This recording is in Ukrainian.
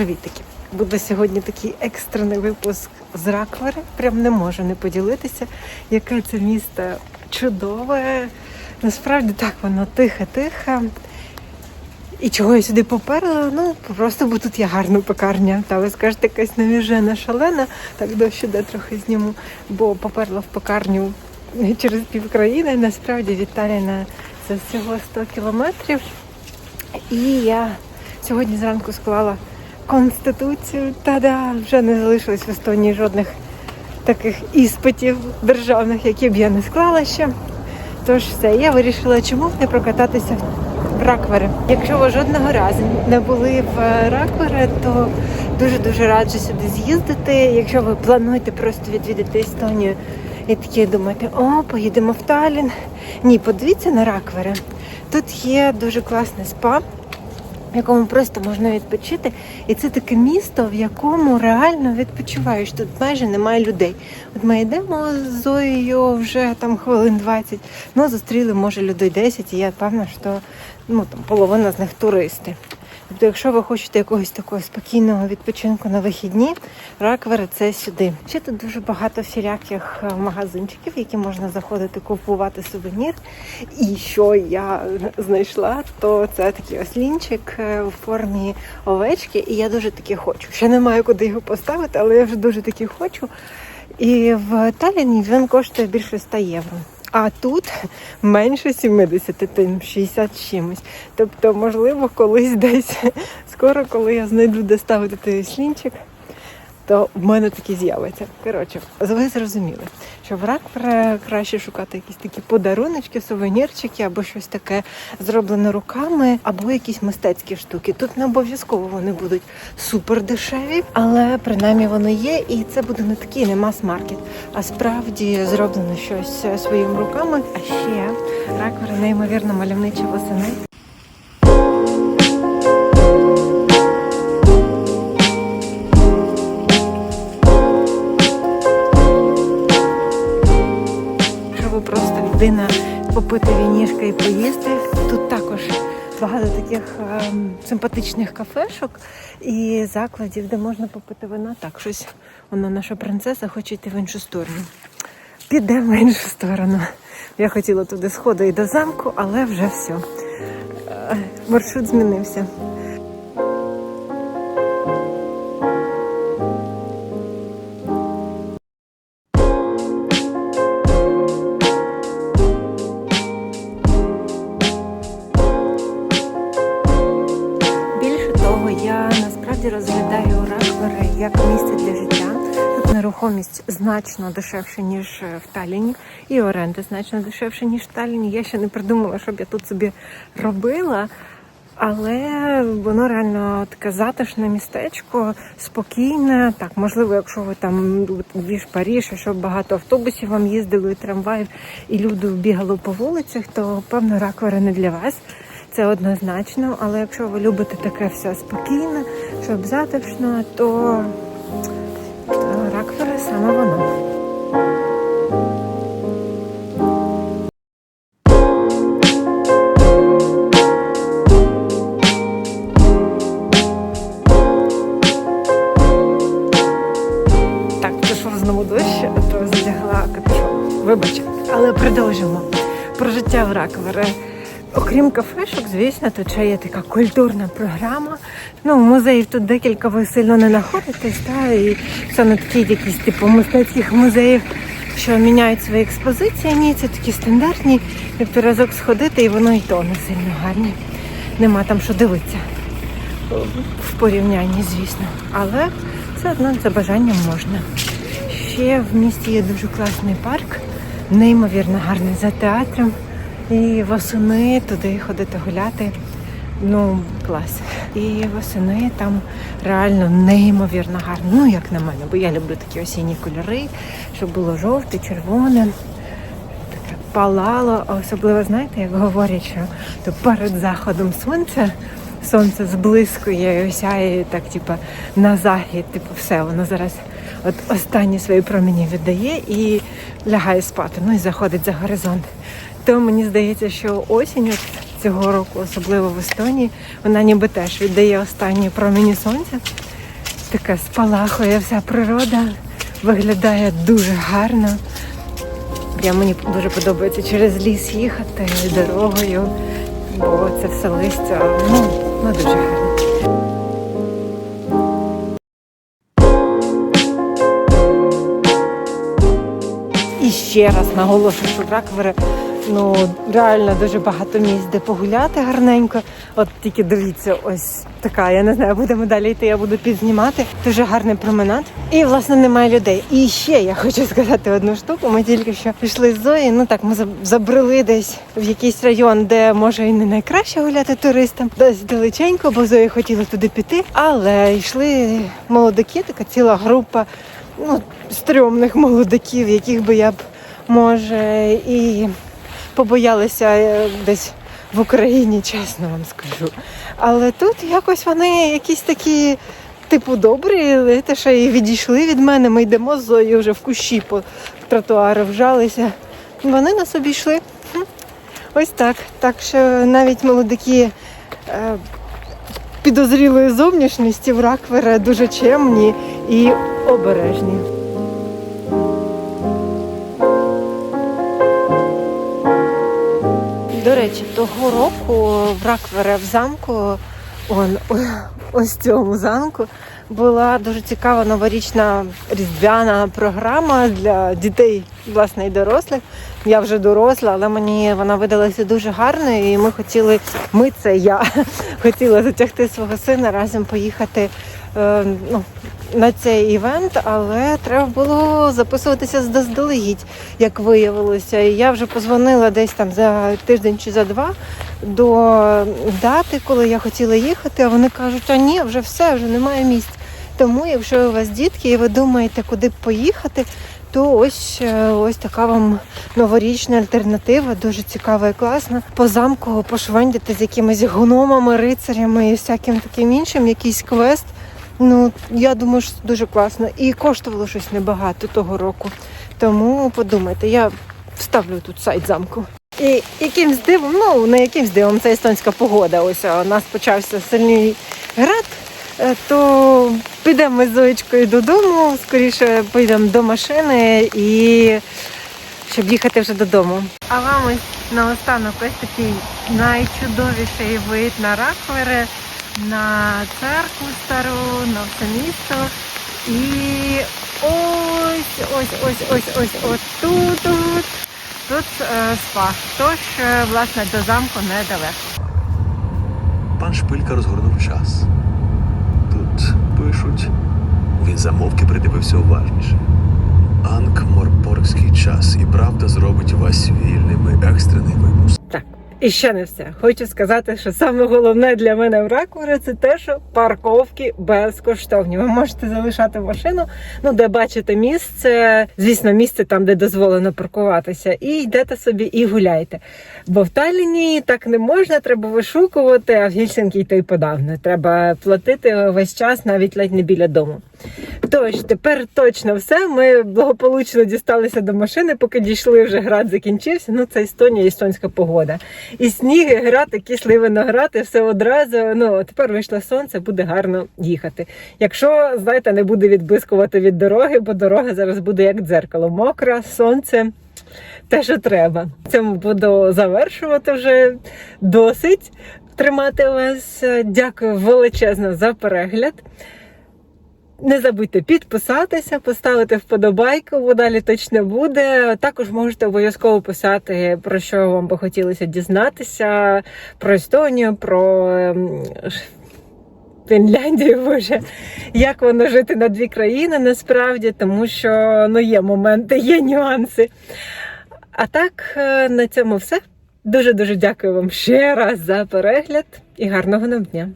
Привітики! Буде сьогодні такий екстрений випуск з Раквери. Прям не можу не поділитися, яке це місто чудове. Насправді так воно тихе-тихе. І чого я сюди поперла? Ну, просто бо тут є гарна пекарня. Та ви скажете, якась навіжена шалена, так дощ іде трохи зніму, бо поперла в пекарню через півкраїни. Насправді Віталіна це всього 100 кілометрів. І я сьогодні зранку склала конституцію. Та-да, вже не залишилось в Естонії жодних таких іспитів державних, які б я не склала ще. Тож все, я вирішила, чому б не прокататися в Раквери. Якщо ви жодного разу не були в Раквери, то дуже-дуже раджу сюди з'їздити. Якщо ви плануєте просто відвідати Естонію і такі думаєте, о, поїдемо в Таллін. Ні, подивіться на Раквери. Тут є дуже класне спа, в якому просто можна відпочити. І це таке місто, в якому реально відпочиваєш. Тут майже немає людей. От ми йдемо з Зоєю вже там хвилин 20, ну зустріли, може, людей 10, і я певна, що ну, там, половина з них туристи. Тобто, якщо ви хочете якогось такого спокійного відпочинку на вихідні, Раквери це сюди. Ще тут дуже багато всіляких е, магазинчиків, які можна заходити купувати сувенір. І що я знайшла, то це такий ослінчик е, у формі овечки, і я дуже таки хочу. Ще не маю куди його поставити, але я вже дуже таки хочу. І в Талліні він коштує більше 100 євро. А тут менше 70, тим 60 чимось. Тобто, можливо, колись десь скоро, коли я знайду, де ставити той слінчик, то в мене такі з'явиться. Коротше, ви зрозуміли, що в рак краще шукати якісь такі подаруночки, сувенірчики або щось таке зроблене руками, або якісь мистецькі штуки. Тут не обов'язково вони будуть супер дешеві, але принаймні вони є, і це буде не такий не мас-маркет, а справді зроблено щось своїми руками. А ще раквери неймовірно мальовничі восени. Людина попити вінішка і поїсти, тут також багато таких ем, симпатичних кафешок і закладів, де можна попити вина. Так, щось вона наша принцеса хоче йти в іншу сторону. Підемо в іншу сторону. Я хотіла туди сходу і до замку, але вже все. Е, Маршрут змінився. Я насправді розглядаю Раквери як місце для життя. Тут нерухомість значно дешевше, ніж е, в Талліні, і оренда значно дешевше, ніж в Талліні. Я ще не придумала, що б я тут собі робила. Але воно реально таке затишне містечко, спокійне. Так, можливо, якщо ви там двіж Паріж, і щоб багато автобусів вам їздило, і трамваїв, і люди бігали по вулицях, то певно раквери не для вас. Це однозначно. Але якщо ви любите таке все спокійне, щоб затишно, то, то раквери саме воно. Капюшон. Але продовжимо про життя в Раквери. Окрім кафешок, звісно, тут ще є така культурна програма. Ну, музеїв тут декілька ви сильно не знаходитесь, та, і це не такі якісь типу мистецьких музеїв, що міняють свої експозиції. Ні, це такі стандартні, як разок сходити, і воно і то не сильно гарні. Нема там що дивитися в порівнянні, звісно. Але все одно за бажанням можна. Ще в місті є дуже класний парк, неймовірно гарний за театром. І восени туди ходити гуляти. Ну, клас. І восени там реально неймовірно гарно. Ну, як на мене, бо я люблю такі осінні кольори, щоб було жовте, червоне таке палало, а особливо, знаєте, як говорять, що то перед заходом сонця сонце зблискує і осяє так, типу, на захід, типу, все, воно зараз от останні свої промені віддає і лягає спати, ну і заходить за горизонт. То мені здається, що осінь цього року, особливо в Естонії, вона ніби теж віддає останні промені сонця. така спалахує вся природа, виглядає дуже гарно. Я мені дуже подобається через ліс їхати дорогою, бо це все листя. Ну, ну дуже гарно. І ще раз наголошую, що в Раквери ну реально дуже багато місць, де погуляти гарненько. От тільки дивіться, ось така. Я не знаю, будемо далі йти. Я буду підзнімати. Дуже гарний променад. І власне немає людей. І ще я хочу сказати одну штуку. Ми тільки що пішли з Зої. Ну так, ми забрели десь в якийсь район, де може і не найкраще гуляти туристам. Десь далеченько, бо Зоя хотіла туди піти. Але йшли молодики, така ціла група ну, стрьомних молодиків, яких би я б може і побоялися е, десь в Україні, чесно вам скажу. Але тут якось вони якісь такі. Типу, добрі, те, що і відійшли від мене. Ми йдемо з Зоєю вже в кущі по тротуару вжалися. Вони нас обійшли. Ось так. Так що навіть молодики е, підозрілої зовнішності в Раквера дуже чемні і обережні. До речі, того року в Раквере в замку, он, ось цьому замку, була дуже цікава новорічна різдвяна програма для дітей, власне, і дорослих. Я вже доросла, але мені вона видалася дуже гарною, і ми хотіли, ми це я хотіла затягти свого сина разом поїхати е, ну, на цей івент, але треба було записуватися заздалегідь, як виявилося. І я вже позвонила десь там за тиждень чи за два до дати, коли я хотіла їхати, а вони кажуть, а ні, вже все, вже немає місць. Тому, якщо у вас дітки і ви думаєте, куди б поїхати, то ось е, ось така вам новорічна альтернатива, дуже цікава і класна. По замку пошвендяти з якимись гномами, рицарями і всяким таким іншим, якийсь квест. Ну, я думаю, що дуже класно. І коштувало щось небагато того року. Тому подумайте, я вставлю тут сайт замку. І якимсь дивом, ну не якимсь дивом, це естонська погода. Ось у нас почався сильний град. е, То підемо ми з Зоєчкою додому, скоріше поїдемо до машини і щоб їхати вже додому. А вам ось наостанок ось такий найчудовіший вид на Раквери, на церкву стару, на все місто. І ось, ось, ось, ось, ось, ось тут, тут, тут е, спа. Тож, е, власне, до замку недалеко. Пан Шпилька розгорнув час. Тут пишуть. Він замовки придивився уважніше. Анкморпоркський час і правда зробить вас вільними. Екстрений випуск. Так, і ще не все. Хочу сказати, що саме головне для мене в Ракуре це те, що парковки безкоштовні. Ви можете залишати машину, ну де бачите місце. Звісно, місце там, де дозволено паркуватися, і йдете собі і гуляйте. Бо в Талліні так не можна, треба вишукувати, а в то й подавно. Треба платити весь час, навіть ледь не біля дому. Тож, тепер точно все. Ми благополучно дісталися до машини, поки дійшли, вже град закінчився. Ну, це Естонія, естонська погода. І сніги, град, кислий виноград, і все одразу. Ну, тепер вийшло сонце, буде гарно їхати. Якщо, знаєте, не буде відблискувати від дороги, бо дорога зараз буде як дзеркало. Мокра, сонце. Те, що треба. Цьому буду завершувати вже досить тримати вас. Дякую величезно за перегляд. Не забудьте підписатися, поставити вподобайку, бо далі точно буде. Також можете обов'язково писати, про що вам би хотілося дізнатися, про Естонію, про ем, Фінляндію, боже, як воно жити на дві країни насправді, тому що ну, є моменти, є нюанси. А так, е, на цьому все. Дуже дуже дякую вам ще раз за перегляд і гарного нам дня.